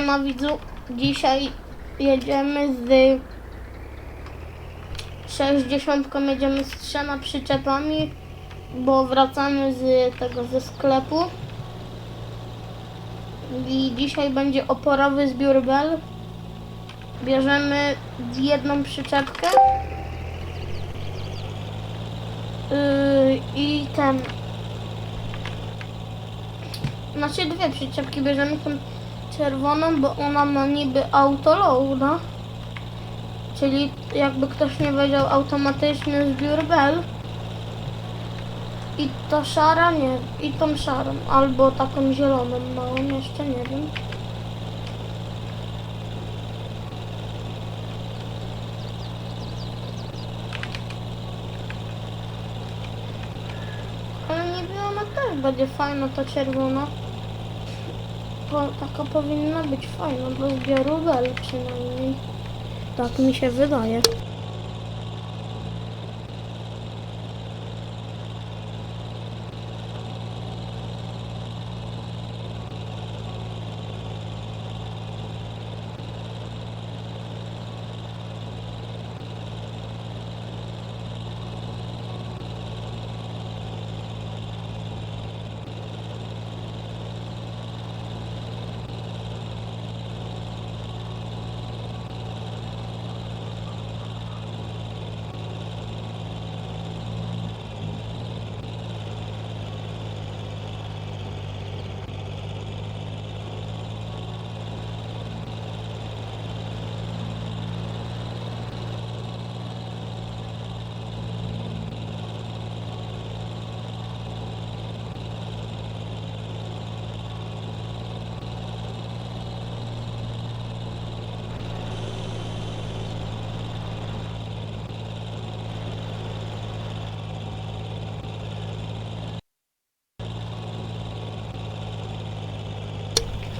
Siema widzu, dzisiaj jedziemy z 60, jedziemy z trzema przyczepami, bo wracamy z tego ze sklepu. I dzisiaj będzie oporowy zbiór bel. Bierzemy jedną przyczepkę. Yy, I ten. Znaczy dwie przyczepki bierzemy tą czerwoną, bo ona ma niby autoloada. Czyli jakby ktoś nie wiedział, automatyczny zbiór bel. I ta szara, nie, i tą szarą, albo taką zieloną małą, jeszcze nie wiem. Ale niby ona też będzie fajna, ta czerwona. Po, taka powinna być fajna do zbioru bel przynajmniej. Tak mi się wydaje.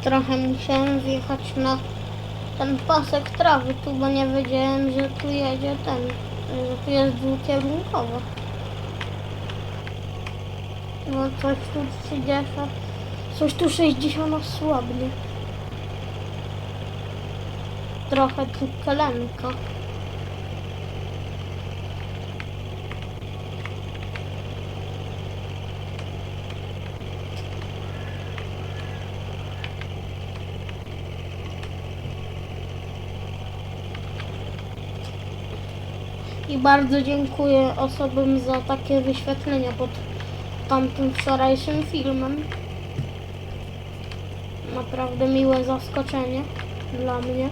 Trochę musiałem wjechać na ten pasek trawy tu, bo nie wiedziałem, że tu jedzie ten, że tu jest dwukierunkowo. No coś tu 30, coś tu 60 słabnie. Trochę tu kelenka. I bardzo dziękuję osobom za takie wyświetlenia pod tamtym wczorajszym filmem. Naprawdę miłe zaskoczenie dla mnie.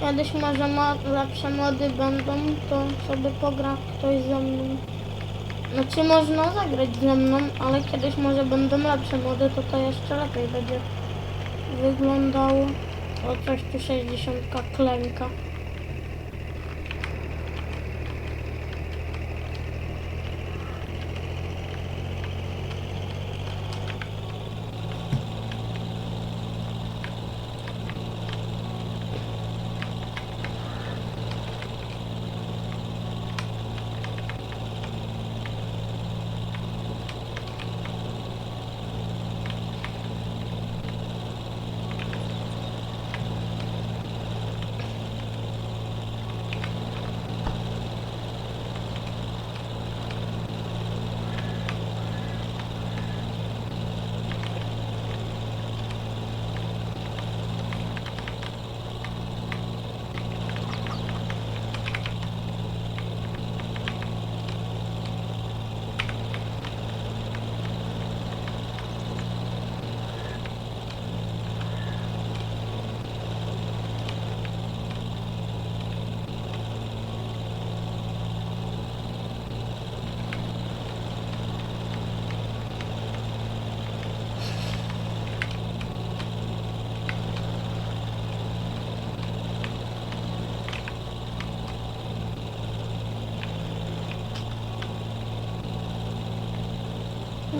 Kiedyś może mo- lepsze mody będą, to sobie pogra ktoś ze mną. Znaczy można zagrać ze mną, ale kiedyś może będą lepsze mody, to to jeszcze lepiej będzie wyglądało. O coś tu 60 klęka.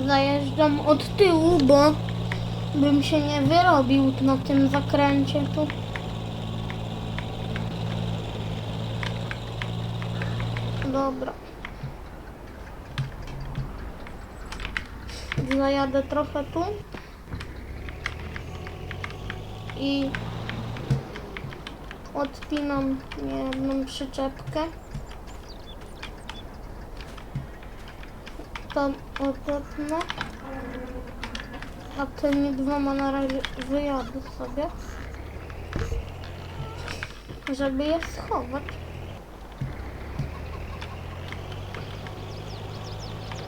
zajeżdżam od tyłu, bo bym się nie wyrobił na tym zakręcie tu. Dobra. Zajadę trochę tu. I odpinam jedną przyczepkę. Tam odetnę. A tymi dwoma na razie wyjadę sobie. Żeby je schować.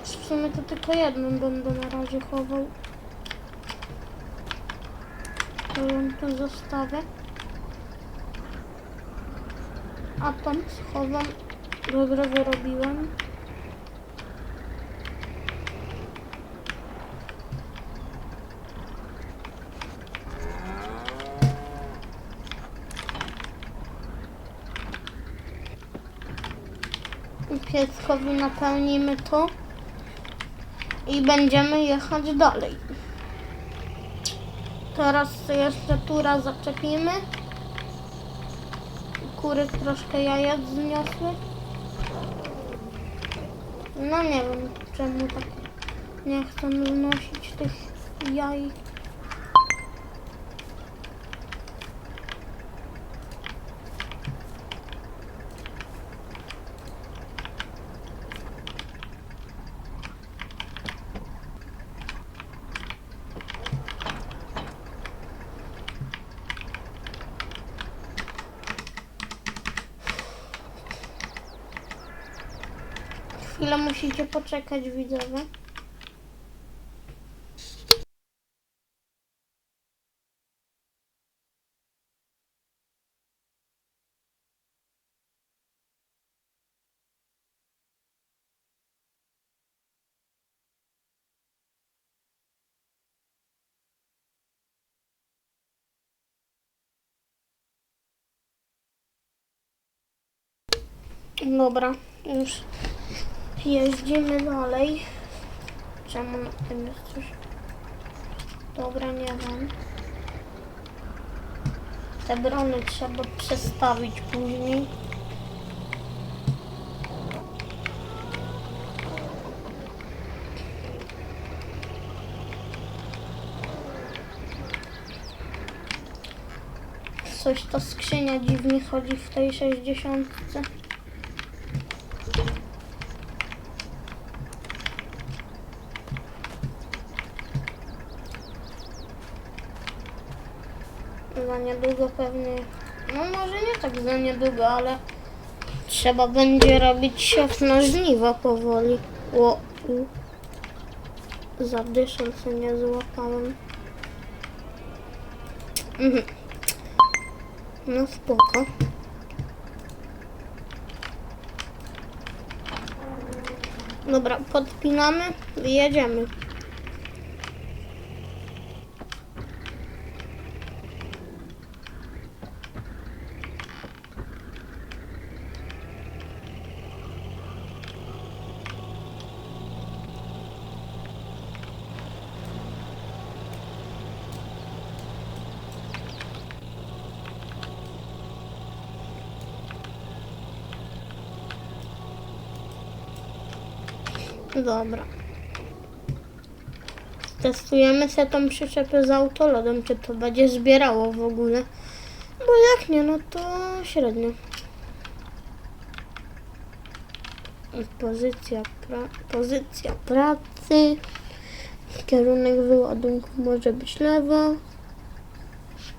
W sumie to tylko jedną będę na razie chował. To ją tu zostawię. A tam schowam. Dobrze wyrobiłem. Pieskowi napełnimy to i będziemy jechać dalej. Teraz jeszcze tura zaczepimy. Kury troszkę jajec zniosły. No nie wiem czemu tak nie chcą znosić tych jaj. Chwilę musicie poczekać widzowie. Dobra, już jeździmy dalej. Czemu tym jest coś? Dobra, nie wiem. Te brony trzeba przestawić później. Coś ta skrzynia dziwnie chodzi w tej 60. Za niedługo pewnie. No może nie tak za niedługo, ale trzeba będzie robić siat na żniwa powoli. O, u. Zadyszą się nie złapałem. Mhm. No spoko. Dobra, podpinamy i jedziemy. Dobra. Testujemy sobie tą przyczepę z autolodem, czy to będzie zbierało w ogóle. Bo jak nie, no to średnio. Pozycja, pra pozycja pracy. Kierunek wyładunku może być lewo.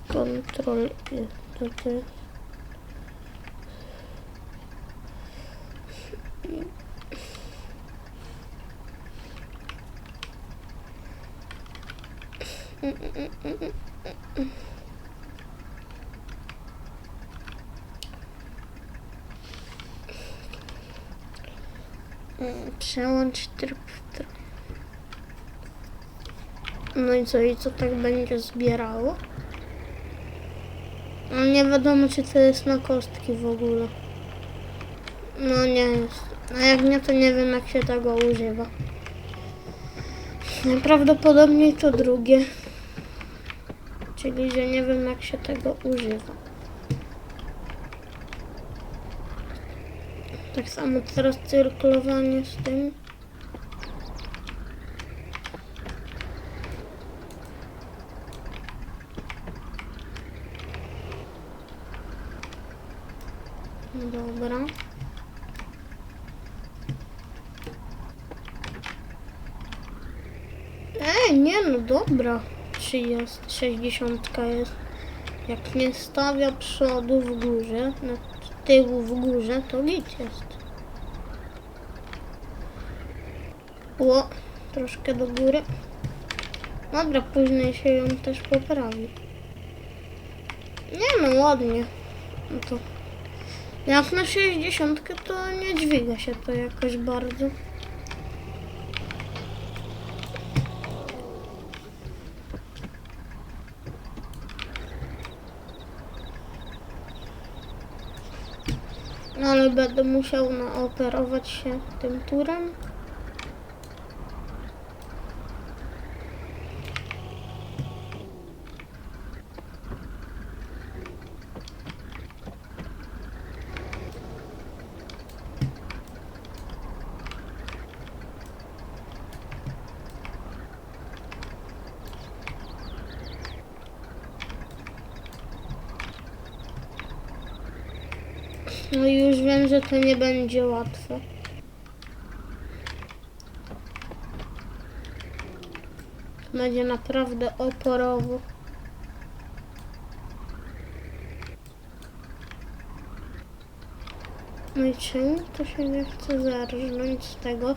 Kontrol. To to jest. Mm, Przełącz tryb. w tryb. No i co, i co tak będzie zbierało? No nie wiadomo, czy to jest na kostki w ogóle. No nie jest. A jak nie, to nie wiem, jak się tego używa. Najprawdopodobniej to drugie. Czyli, że nie wiem jak się tego używa. Tak samo teraz cyrkulowanie z tym. Dobra. E, nie no, dobra. 30, 60 jest. Jak nie stawia przodu w górze, no tyłu w górze, to nic jest. O, troszkę do góry. Dobra, później się ją też poprawi. Nie no, ładnie. No to jak na 60 to nie dźwiga się to jakoś bardzo. Ale będę musiał naoperować się tym turem. No i już wiem, że to nie będzie łatwe. Będzie naprawdę oporowo. No i czemu to się nie chce zarżnąć z tego?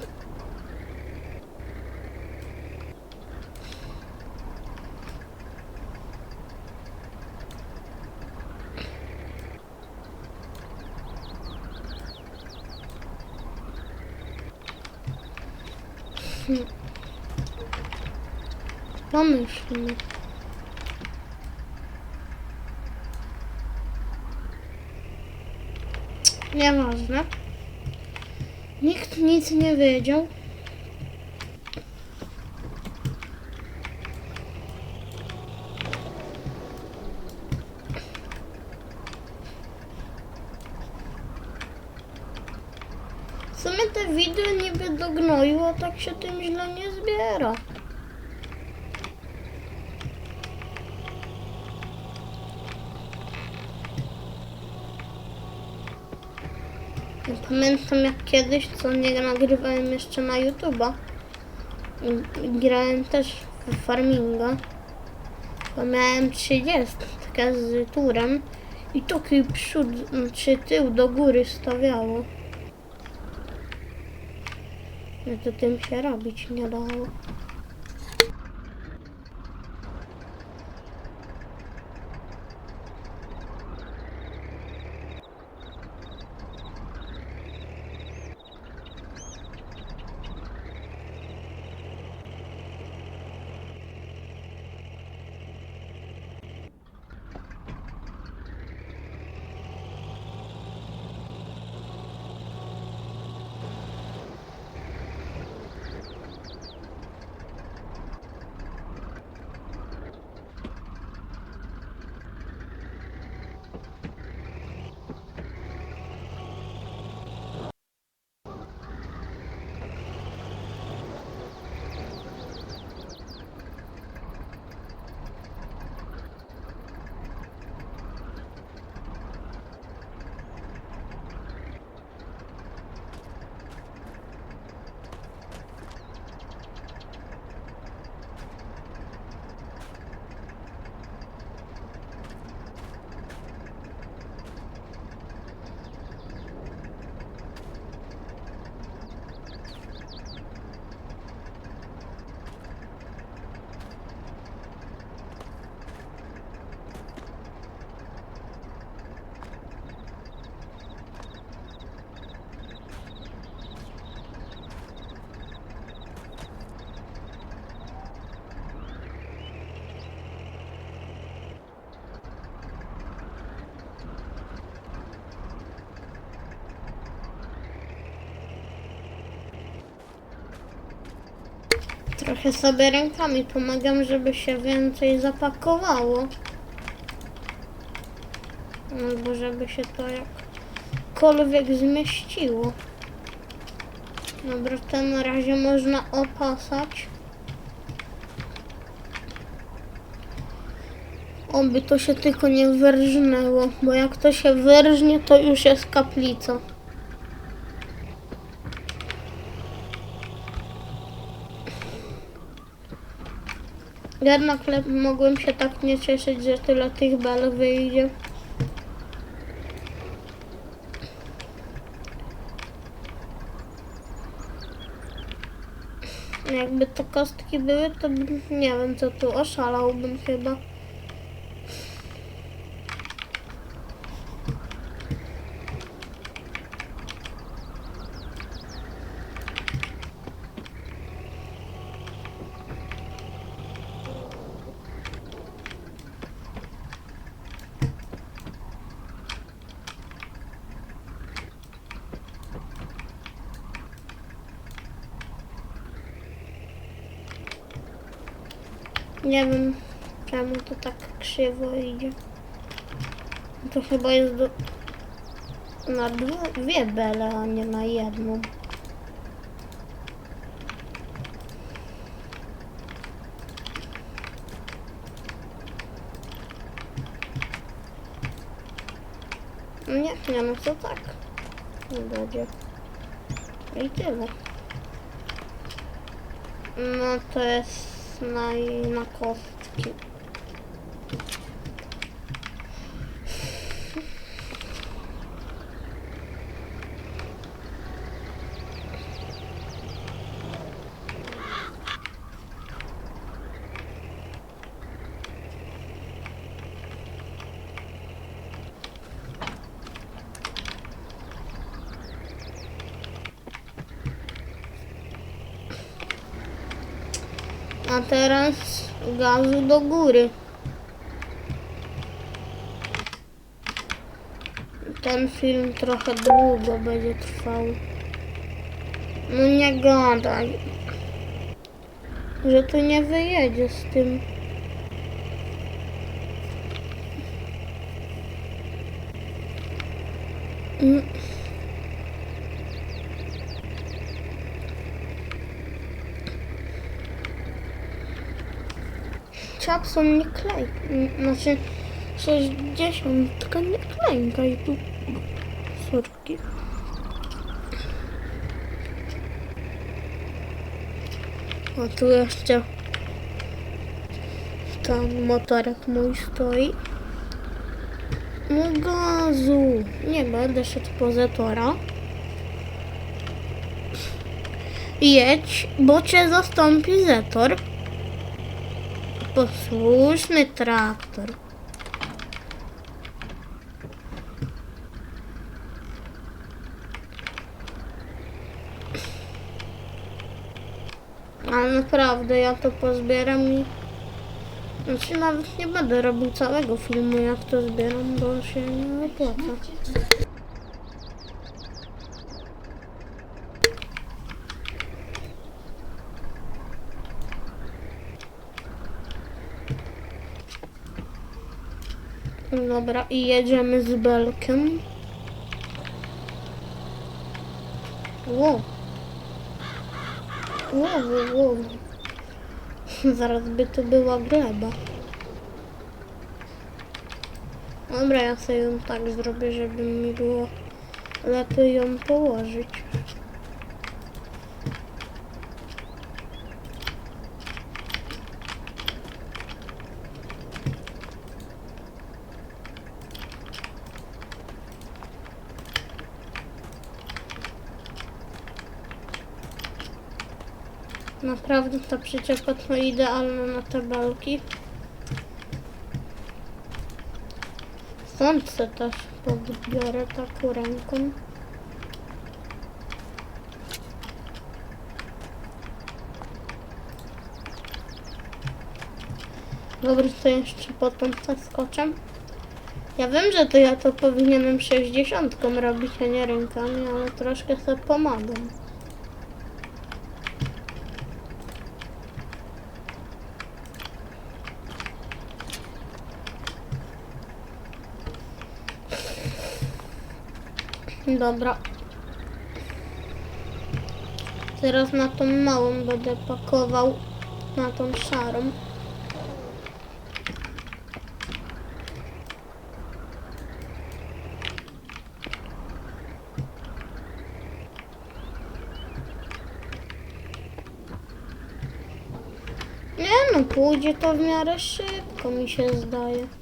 Pomyślmy. Nieważne. Nikt nic nie wiedział. W sumie te widły niby do gnoju, a tak się tym źle nie zbiera. Pamiętam jak kiedyś, co nie nagrywałem jeszcze na YouTube'a. Grałem też w farminga. To miałem 30 z turem i taki przód czy tył do góry stawiało. No to tym się robić nie dało. Trochę sobie rękami pomagam, żeby się więcej zapakowało. Albo żeby się to jakkolwiek zmieściło. Dobra, to na razie można opasać. Oby to się tylko nie wyrżnęło, bo jak to się wyrżnie, to już jest kaplica. Jednak mogłem się tak nie cieszyć, że tyle tych bel wyjdzie. Jakby to kostki były, to nie wiem co tu, oszalałbym chyba. Nie wiem czemu to tak krzywo idzie. To chyba jest do... na dwie, bele, a nie na jedną. Nie, nie no to tak. Nie będzie. I tyle. No to jest na, na kostki. A teraz gazu do góry. Ten film trochę długo będzie trwał. No nie gadaj. Że tu nie wyjedzie z tym. Mm. Czapson nie klej. Znaczy 60, tylko nie klękaj tu. Sorki. O tu jeszcze tam motorek mój stoi. No gazu. Nie będę szedł po Zetora. Jedź, bo cię zastąpi Zetor. Posłuszny traktor. Ale naprawdę ja to pozbieram i... Znaczy nawet nie będę robił całego filmu jak to zbieram, bo się nie opłaca. Dobra, i jedziemy z belkiem. Wow. Wow, wow. Zaraz by to była gleba. Dobra, ja sobie ją tak zrobię, żeby mi było lepiej ją położyć. Naprawdę ta przyczepa to idealna na te belki. Se też podbiorę taką ręką. Dobra, to jeszcze potem zaskoczę. Ja wiem, że to ja to powinienem 60 robić, a nie rękami, ale troszkę sobie pomagam. Dobra. Teraz na tą małą będę pakował. Na tą szarą. Nie no, pójdzie to w miarę szybko mi się zdaje.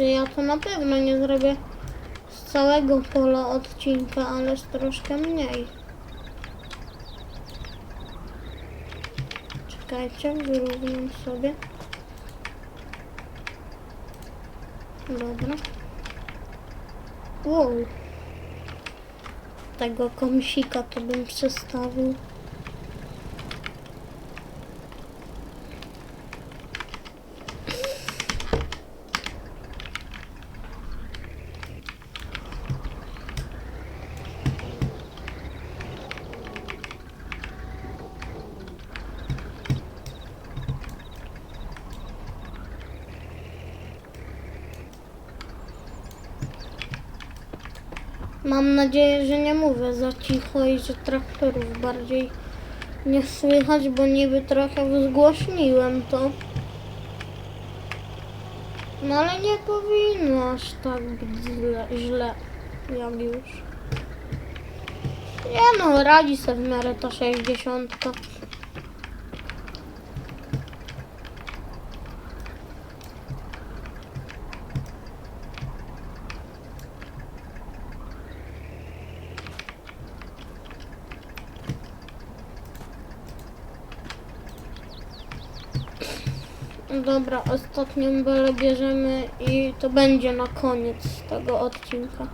Czy ja to na pewno nie zrobię z całego pola odcinka, ale z troszkę mniej. Czekajcie, wyrównam sobie. Dobra. Wow. Tego komsika to bym przestawił. Mam nadzieję, że nie mówię za cicho i że traktorów bardziej nie słychać, bo niby trochę wzgłośniłem to. No ale nie powinno aż tak być źle, źle jak już. Nie no, radzi sobie w miarę ta 60. Dobra, ostatnią belę bierzemy i to będzie na koniec tego odcinka.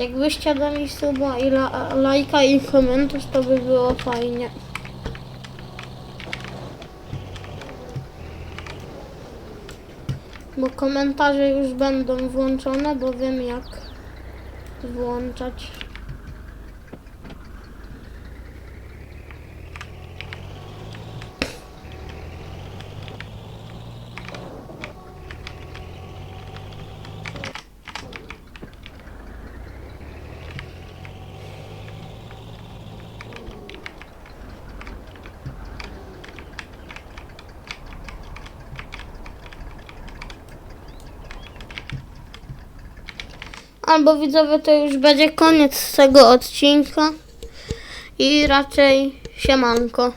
Jakbyście dali suba i la, lajka i komentarz, to by było fajnie. Bo komentarze już będą włączone, bo wiem jak włączać. Albo widzowie, to już będzie koniec tego odcinka. I raczej siemanko.